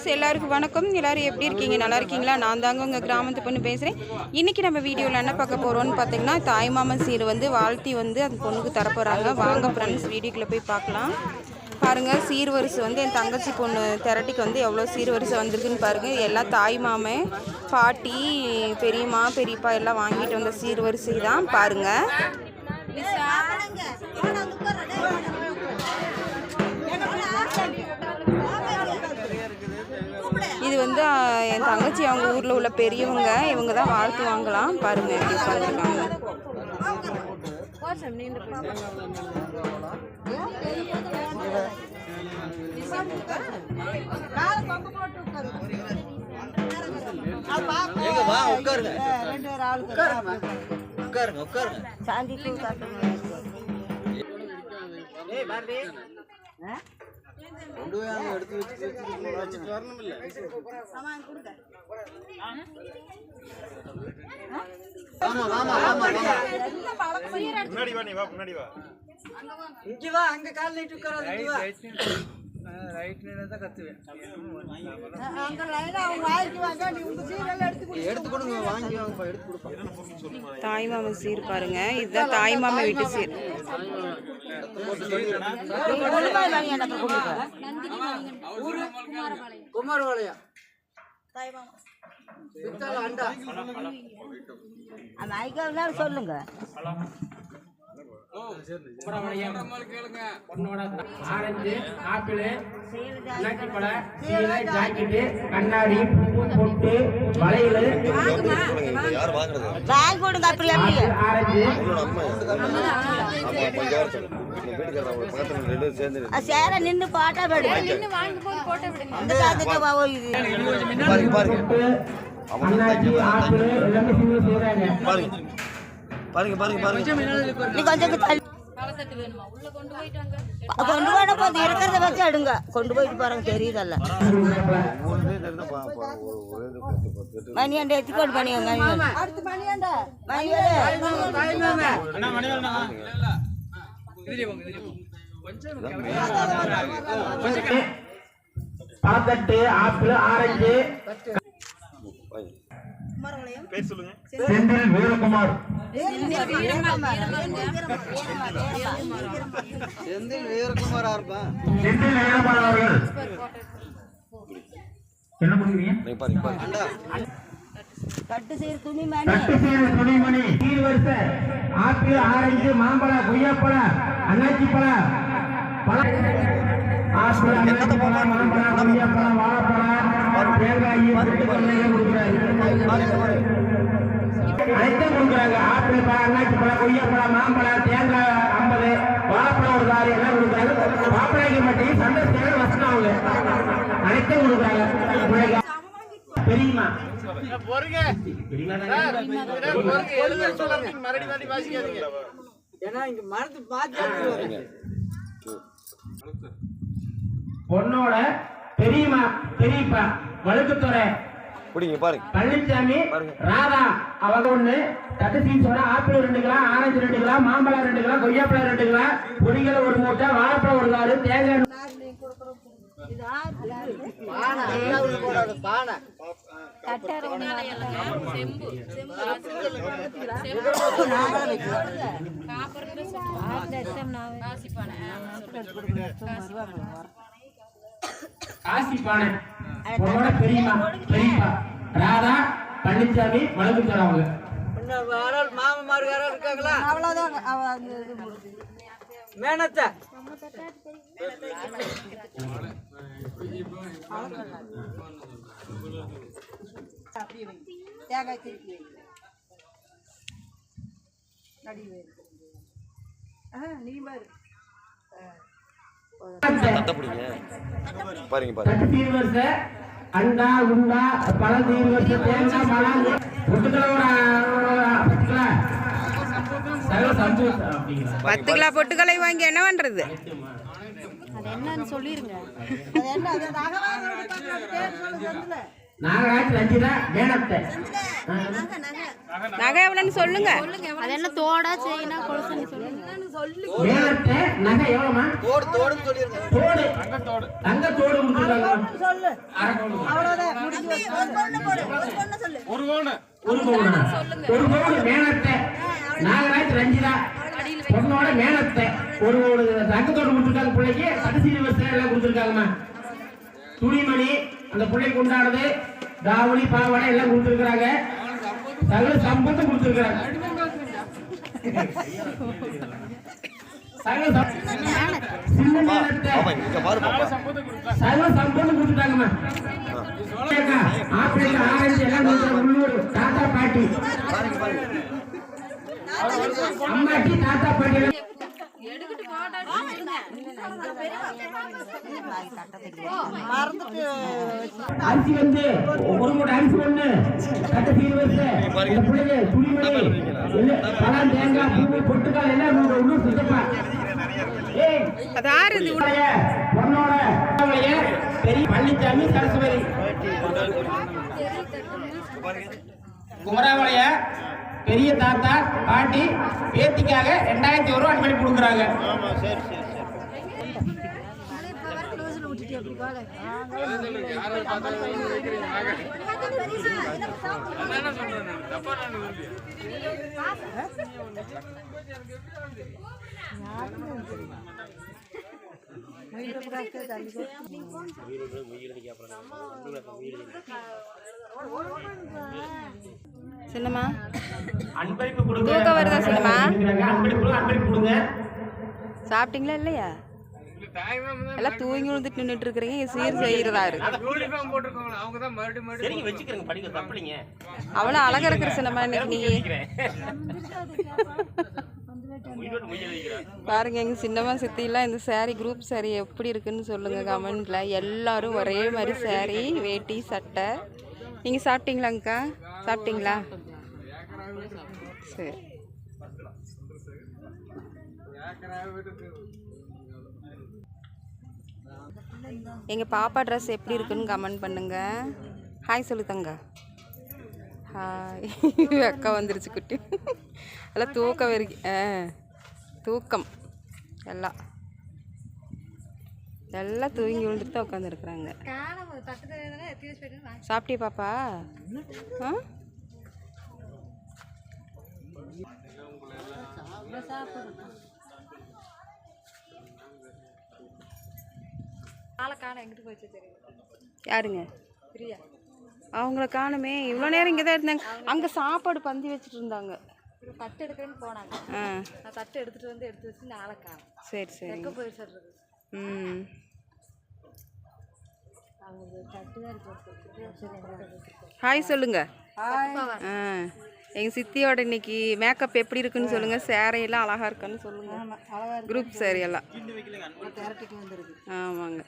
Friends எல்லாருக்கும் வணக்கம். எல்லோரும் எப்படி இருக்கீங்க? நல்லா இருக்கீங்களா? நான் தாங்க உங்கள் கிராமத்து பொண்ணு பேசுகிறேன் இன்றைக்கி நம்ம வீடியோவில் என்ன பார்க்க போகிறோம்னு பார்த்தீங்கன்னா தாய்மாமன் சீர் வந்து வாழ்த்தி வந்து அந்த பொண்ணுக்கு தரப்போகிறாங்க வாங்க ஃப்ரெண்ட்ஸ் வீடியோக்குள்ளே போய் பார்க்கலாம். பாருங்கள் சீர்வரிசை வந்து என் தங்கச்சி பொண்ணு திரட்டிக்கு வந்து எவ்வளோ சீர்வரிசை வந்திருக்குன்னு பாருங்கள் எல்லாம் தாய் மாமன் பாட்டி பெரியம்மா பெரியப்பா எல்லாம் வாங்கிட்டு வந்த சீர்வரிசை தான். பாருங்கள் வந்து என் தங்கச்சி அவங்க ஊரில் உள்ள பெரியவங்க இவங்க தான் வாழ்த்து வாங்கலாம். பாருங்க எப்படி உட்காந்துருக்காங்க உட்காருங்க. உட்காருங்க சாந்தி பூ ஏய் பாரதி. கொண்டு போய் அங்க எடுத்து வச்சு வச்சுட்டு வரணும் இல்ல ஆமா ஆமா ஆமா முன்னாடி வா நீ வா முன்னாடி வா. இங்க வா அங்க கால் நீட்டு உட்காராத இங்க வா. எடுத்து கொடுங்க வாங்கி வாங்கப்பா எடுத்து கொடுப்பா தாய் மாமன் சீர் பாருங்க. இதுதான் தாய் மாமன் வீட்டு சீர். குமாரபாளையா பித்தள அண்டா. அந்த ஐக்காவினாலும் சொல்லுங்க. ஆரஞ்சு ஆப்பிள் சீலை ஜாக்கெட்டு. கண்ணாடி பூ பொட்டு வளையல். வாங்கி. கொடுங்க அப்படி அப்படியே ஆரஞ்சு. அது சேர நின்று பாட்டா போடு. அந்த பாருங்க பாருங்க பாருங்க. நீ கொஞ்சம் தள்ளி. கொண்டு போன போது இருக்கிறத வச்சு எடுங்க. கொண்டு போயிட்டு பாருங்க தெரியுதல்ல. மணியாண்ட எத்திக்கோடு பண்ணியாங்க மணியாண்ட. பழத்தட்டு ஆப்பிள் ஆரஞ்சு. பேர் சொல்லுங்க. செந்தில் வீரகுமார் செந்தில் வீரகுமாரா இருப்பா செந்தில் வீரகுமார் அவர்கள் என்ன பண்ணுவீங்க அண்டா. கட்டு சீர் துணி மணி கட்டு சீரு துணிமணி. சீர் வரிசை ஆப்பிள் ஆரஞ்சு மாம்பழம் கொய்யாப்பழம் அன்னாச்சி பழம் பழம் ஆப்பிள் அன்னாச்சி பழம் மாம்பழம் கொய்யாப்பழம் வாழைப்பழம் தேங்காய் கொடுக்குறாரு. அனைத்தும் கொடுக்குறாங்க. ஆப்பிள் பழம் அன்னாச்சி பழம் கொய்யாப்பழம் மாம்பழம் தேங்காய் ஐம்பது வாழைப்பழம் ஒரு காரு எல்லாம் கொடுக்குறாங்க. மாப்பிள்ளைக்கு மட்டும் சந்தோஷம் வசனம் அவங்க அனைத்தும் கொடுக்குறாங்க. பெரியம்மா. ஏன்னா இங்க மரத்து மாத்தி பொண்ணோட பெரியம்மா பெரியப்பா வழுக்குத்துறை. பிடிங்க பாருங்க பழனிசாமி ராதா அவங்க ஒண்ணு தட்டுசீன் சொன்னா ஆப்பிள் ரெண்டு கிலோ ஆரஞ்சு ரெண்டு கிலோ மாம்பழம் ரெண்டு கிலோ கொய்யாப்பழம் ரெண்டு கிலோ பொடிகள் ஒரு மூட்டை வாழைப்பழம் ஒரு காரு தேங்காய் பானை காசி பானை பெரியப்பா. ராதா பழனிசாமி இருக்காங்களா? அவ்வளவுதான் மேனத்தை. பாருங்க பாருங்க தட்டு அண்டா உண்டா தேங்காய் பழம் அப்படிங்கிற பத்து கிலோ பொட்டுக்கலை வாங்கி என்ன ரஞ்சிதா மேனத்தை. நகை எவ்வளோன்னு சொல்லுங்க. அது என்ன தோடா செயினா கொலுசுன்னு சொல்லுங்க. நகை எவ்வளோமா தோடு தோடு. தோடு தங்க தோடு சொல்லு. அரை பவுன். அவ்வளவுதான். முடிஞ்சு வச்சு. ஒரு பவுனா ஒரு பவுன். மேலத்தை. நாகராஜ் ரஞ்சிதா. பொண்ணோட மேலத்தை. ஒரு ஒரு தங்கத்தோடு கொடுத்துருக்காங்க பிள்ளைக்கு. கடைசி வருஷம் எல்லாம் கொடுத்துருக்காங்கம்மா. துணிமணி அந்த பிள்ளைக்கு உண்டானது தாவணி பாவாடை எல்லாம் கொடுத்துருக்காங்க சகல சம்பந்தம் கொடுத்துருக்காங்க சர்வ சம்பந்தம் கொடுத்துட்டாங்கம்மா ஆப்பிள் ஆரஞ்சு எல்லாம் உள்ளூர் தாத்தா பாட்டி அம்மாட்டி தாத்தா பாட்டி அரிசி வந்து ஒரு மூட்டை அரிசி ஒண்ணு கட்ட சீர் வச்சு இந்த பிள்ளைங்க துணிமணி எல்லாம் பழம் தேங்காய் பூ பொட்டுக்கால் எல்லாம் உங்க உள்ளூர் சுத்தப்பா. பொண்ணோட பெரிய பழனிசாமி சரஸ்வதி. குமராவளைய பெரிய தாத்தா பாட்டி பேத்திக்காக ரெண்டாயிரத்தி ஒரு ரூபா அனுப்பி கொடுக்குறாங்க. சின்னம்மா. அன்பளிப்பு கொடுங்க. தூக்கம் வருதா சின்னம்மா? அன்பளிப்பு கொடுங்க, அன்பளிப்பு கொடுங்க. சாப்பிட்டீங்களா இல்லையா? எல்லாம் தூங்கி விழுந்துட்டு நின்றுட்டு இருக்கிறீங்க சீர் செய்யறதா இருக்கு அவ்வளோ அழகா இருக்கிற சின்னம்மா இன்னைக்கு நீ பாருங்க எங்க சின்னம்மா சித்திலாம் இந்த saree குரூப் saree எப்படி இருக்குன்னு சொல்லுங்க கமெண்ட்ல. எல்லாரும் ஒரே மாதிரி saree வேட்டி சட்டை. நீங்க சாப்பிட்டீங்களாங்க்கா சாப்பிட்டீங்களா? சரி. எங்கள் பாப்பா ட்ரெஸ் எப்படி இருக்குன்னு கமெண்ட் பண்ணுங்கள் ஹாய் சொல்லுதங்க. ஹாய் அக்கா வந்துருச்சு குட்டி. எல்லாம் தூக்கம் வரைக்கு ஆ தூக்கம். எல்லாம். எல்லாம் தூங்கி விழுந்துட்டு தான் உட்காந்துருக்குறாங்க சாப்பிட்டிய பாப்பா? ஆ? யாருங்க? பிரியா. அவங்கள காணுமே. இவ்வளோ நேரம் இங்கே தான் இருந்தாங்க. அங்கே சாப்பாடு பந்தி வச்சுட்டு இருந்தாங்க. தட்டு எடுக்கிறேன்னு போனாங்க. ஆ. நான் தட்டு எடுத்துட்டு வந்து எடுத்து வச்சு நாளை காணும். சரி சரி. எங்கே போய் சொல்றது ம் அவங்க தட்டு தான் இருக்கு ஹாய் சொல்லுங்க. ஆ எங்கள் சித்தியோட இன்னைக்கு மேக்கப் எப்படி இருக்குன்னு சொல்லுங்க. சேரையெல்லாம் அழகா இருக்கான்னு சொல்லுங்க. குரூப் சேரீ எல்லாம். திரட்டிக்கு வந்துருக்கு. ஆமாங்க.